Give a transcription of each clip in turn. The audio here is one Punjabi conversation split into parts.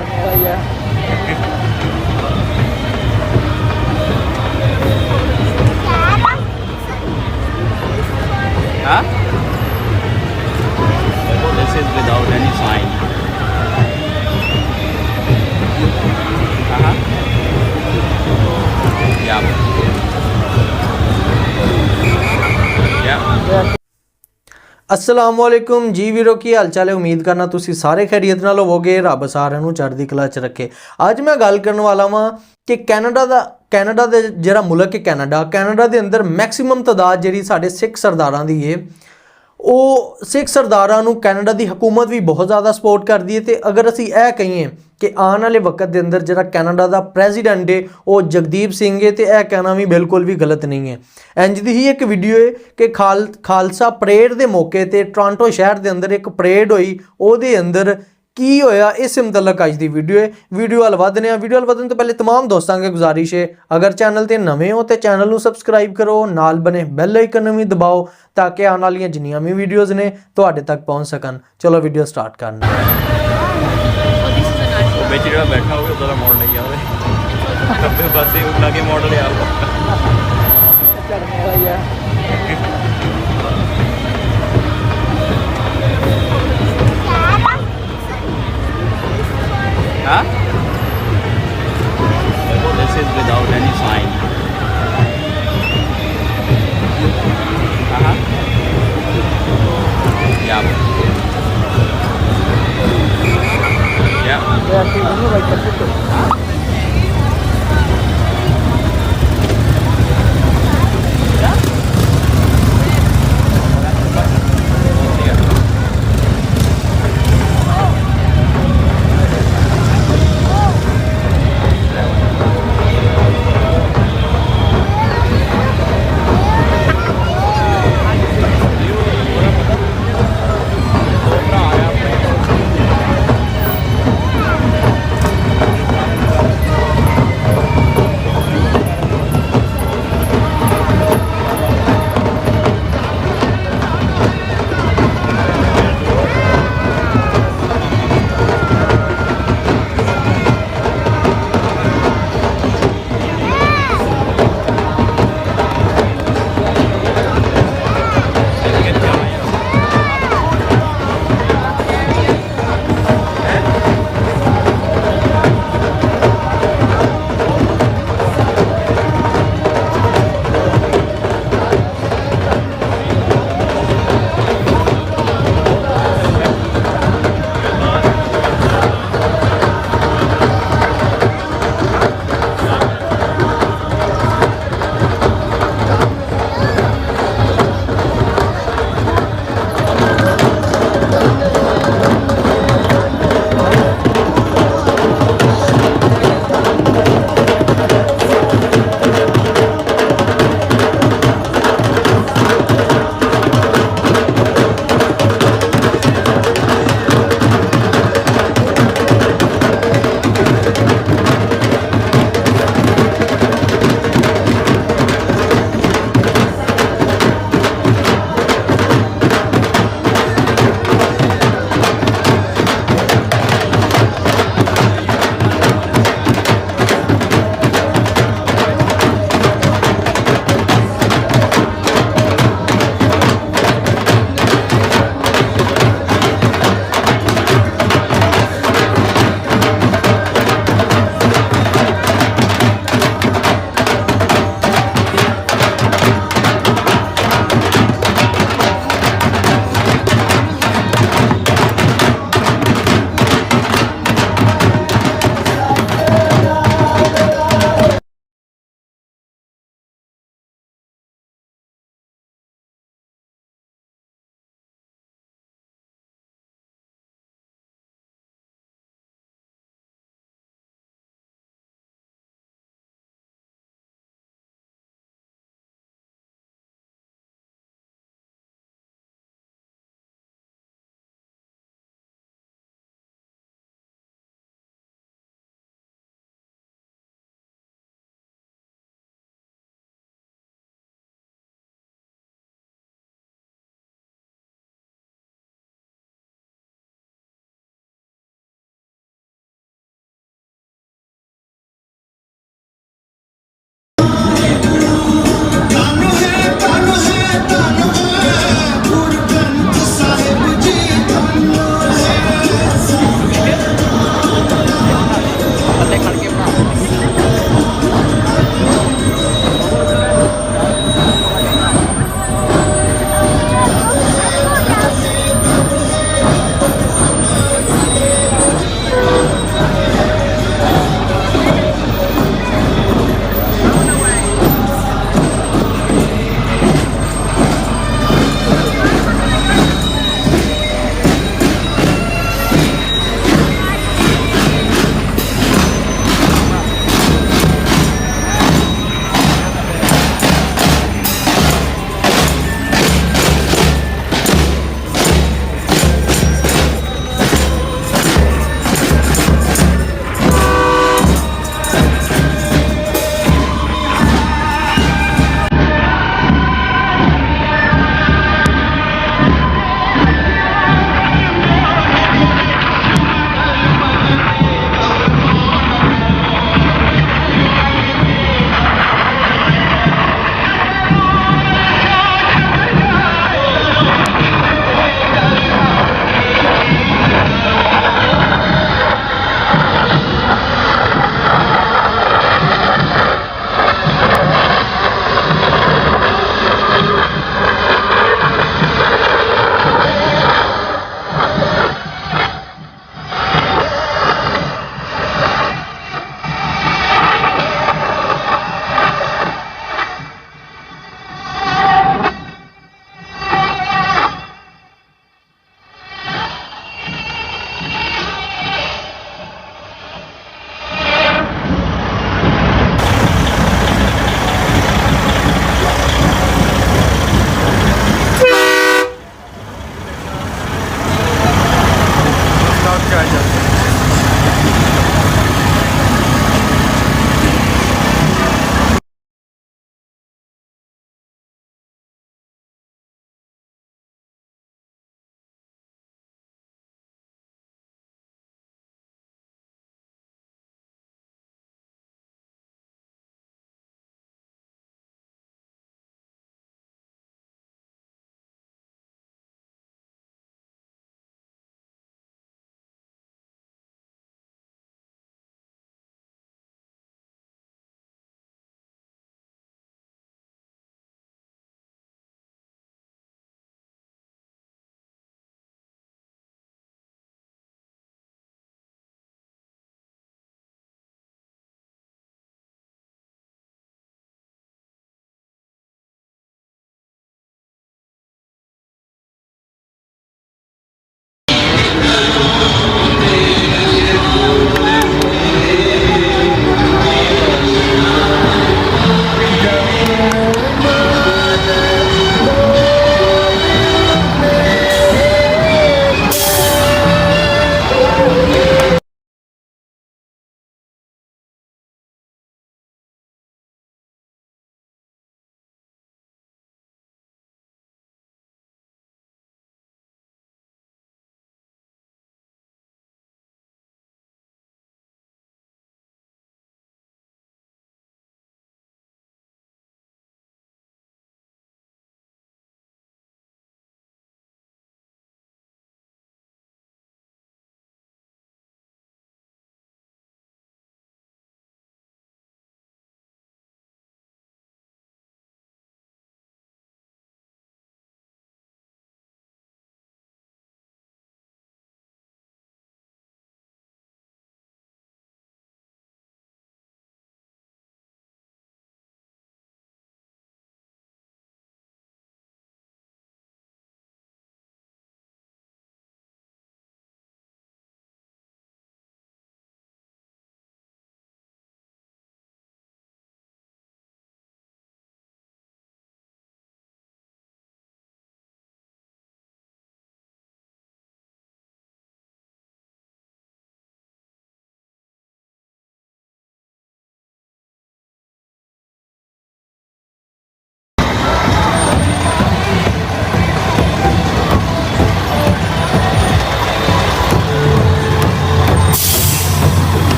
Bye. ਅਸਲਾਮ ਵਾਲੇਕੁਮ ਜੀ ਵੀਰੋ, ਕੀ ਹਾਲ ਚਾਲ ਹੈ? ਉਮੀਦ ਕਰਨਾ ਤੁਸੀਂ ਸਾਰੇ ਖੈਰੀਅਤ ਨਾਲ ਹੋਵੋਗੇ, ਰੱਬ ਸਾਰਿਆਂ ਨੂੰ ਚੜ੍ਹਦੀ ਕਲਾ 'ਚ ਰੱਖੇ। ਅੱਜ ਮੈਂ ਗੱਲ ਕਰਨ ਵਾਲਾ ਵਾਂ ਕਿ ਕੈਨੇਡਾ ਦਾ, ਕੈਨੇਡਾ ਦੇ ਜਿਹੜਾ ਮੁਲਕ ਹੈ ਕੈਨੇਡਾ ਕੈਨੇਡਾ ਦੇ ਅੰਦਰ ਮੈਕਸਿਮਮ ਤਾਦਾਦ ਜਿਹੜੀ ਸਾਡੇ ਸਿੱਖ ਸਰਦਾਰਾਂ ਦੀ ਹੈ ਉਹ ਸਿੱਖ ਸਰਦਾਰਾਂ ਨੂੰ ਕੈਨੇਡਾ ਦੀ ਹਕੂਮਤ ਵੀ ਬਹੁਤ ਜ਼ਿਆਦਾ ਸਪੋਰਟ ਕਰਦੀ ਹੈ ਤੇ ਅਗਰ ਅਸੀਂ ਇਹ ਕਹੀਏ ਕਿ ਆਉਣ ਵਾਲੇ ਵਕਤ ਦੇ ਅੰਦਰ ਜਿਹੜਾ ਕੈਨੇਡਾ ਦਾ ਪ੍ਰੈਜ਼ੀਡੈਂਟ ਹੈ ਉਹ ਜਗਦੀਪ ਸਿੰਘ ਹੈ ਤੇ ਇਹ ਕਹਿਣਾ ਵੀ ਬਿਲਕੁਲ ਵੀ ਗਲਤ ਨਹੀਂ ਹੈ। ਇੰਜ ਦੀ ਹੀ ਇੱਕ ਵੀਡੀਓ ਹੈ ਕਿ ਖਾਲ, ਖਾਲਸਾ ਪਰੇਡ ਦੇ ਮੌਕੇ ਤੇ ਟੋਰਾਂਟੋ ਸ਼ਹਿਰ ਦੇ ਅੰਦਰ ਇੱਕ ਪਰੇਡ ਹੋਈ, ਉਹਦੇ ਅੰਦਰ ਕੀ ਹੋਇਆ ਇਸ ਮੁਤਲਕ ਅੱਜ ਦੀ ਵੀਡੀਓ ਹੈ ਵੀਡੀਓ ਵੱਲ ਵਧਦੇ ਹਾਂ ਵੀਡੀਓ ਵੱਲ ਵਧਣ ਤੋਂ ਪਹਿਲੇ तमाम ਦੋਸਤਾਂ ਅੱਗੇ ਗੁਜ਼ਾਰਿਸ਼ ਹੈ ਅਗਰ ਚੈਨਲ ਤੇ ਨਵੇਂ ਹੋ ਤੇ ਚੈਨਲ ਨੂੰ ਸਬਸਕ੍ਰਾਈਬ ਕਰੋ ਨਾਲ ਬਨੇ ਬੈਲ ਆਈਕਨ ਨੂੰ ਵੀ ਦਬਾਓ ਤਾਂ ਕਿ ਆਉਣ ਵਾਲੀਆਂ ਜਿੰਨੀਆਂ ਵੀ ਵੀਡੀਓਜ਼ ਨੇ ਤੁਹਾਡੇ ਤੱਕ ਪਹੁੰਚ ਸਕਣ ਚਲੋ ਵੀਡੀਓ ਸਟਾਰਟ ਕਰਨ ਉਹ ਵਿੱਚ ਜਿਹੜਾ ਬੈਠਾ ਹੋਵੇ ਉਦੋਂ ਦਾ ਮੋੜ ਲਈ ਆਵੇ ਖੱਬੇ ਪਾਸੇ ਉਹ ਲਾ ਕੇ ਮੋੜ ਲਿਆ up. Yep. Yeah,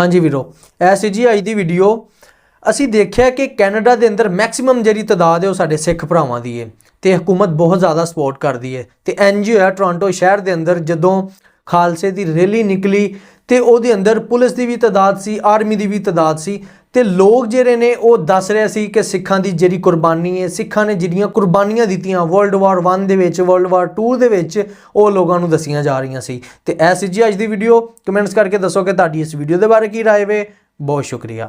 ਹਾਂਜੀ ਵੀਰੋ, ਇਹ ਸੀ ਜੀ ਅੱਜ ਦੀ ਵੀਡੀਓ ਅਸੀਂ ਦੇਖਿਆ ਕਿ ਕੈਨੇਡਾ ਦੇ ਅੰਦਰ ਮੈਕਸਿਮਮ ਜਿਹੜੀ ਤਦਾਦ ਹੈ ਉਹ ਸਾਡੇ ਸਿੱਖ ਭਰਾਵਾਂ ਦੀ ਹੈ ਤੇ ਹਕੂਮਤ ਬਹੁਤ ਜ਼ਿਆਦਾ ਸਪੋਰਟ ਕਰਦੀ ਹੈ ਤੇ ਐਨਜੀਓ ਹੈ ਟੋਰਾਂਟੋ ਸ਼ਹਿਰ ਦੇ ਅੰਦਰ, ਜਦੋਂ ਖਾਲਸੇ ਦੀ ਰੈਲੀ ਨਿਕਲੀ, ਤੇ ਉਹਦੇ ਅੰਦਰ ਪੁਲਿਸ ਦੀ ਵੀ ਤਦਾਦ ਸੀ ਆਰਮੀ ਦੀ ਵੀ ਤਦਾਦ ਸੀ ਤੇ ਲੋਕ ਜਿਹੜੇ ਨੇ ਉਹ ਦੱਸ ਰਹੇ ਸੀ ਕਿ ਸਿੱਖਾਂ ਦੀ ਜਿਹੜੀ ਕੁਰਬਾਨੀ ਹੈ, ਸਿੱਖਾਂ ਨੇ ਜਿਹੜੀਆਂ ਕੁਰਬਾਨੀਆਂ ਦਿੱਤੀਆਂ ਵਰਲਡ ਵਾਰ 1 ਦੇ ਵਿੱਚ ਵਰਲਡ ਵਾਰ 2 ਦੇ ਵਿੱਚ, ਉਹ ਲੋਕਾਂ ਨੂੰ ਦੱਸੀਆਂ ਜਾ ਰਹੀਆਂ ਸੀ। ਤੇ ਐ ਸੀ ਜੀ ਅੱਜ ਦੀ ਵੀਡੀਓ ਕਮੈਂਟਸ ਕਰਕੇ ਦੱਸੋ ਕਿ ਤੁਹਾਡੀ ਇਸ ਵੀਡੀਓ ਦੇ ਬਾਰੇ ਕੀ ਰਾਏ ਵੇ। ਬਹੁਤ ਸ਼ੁਕਰੀਆ।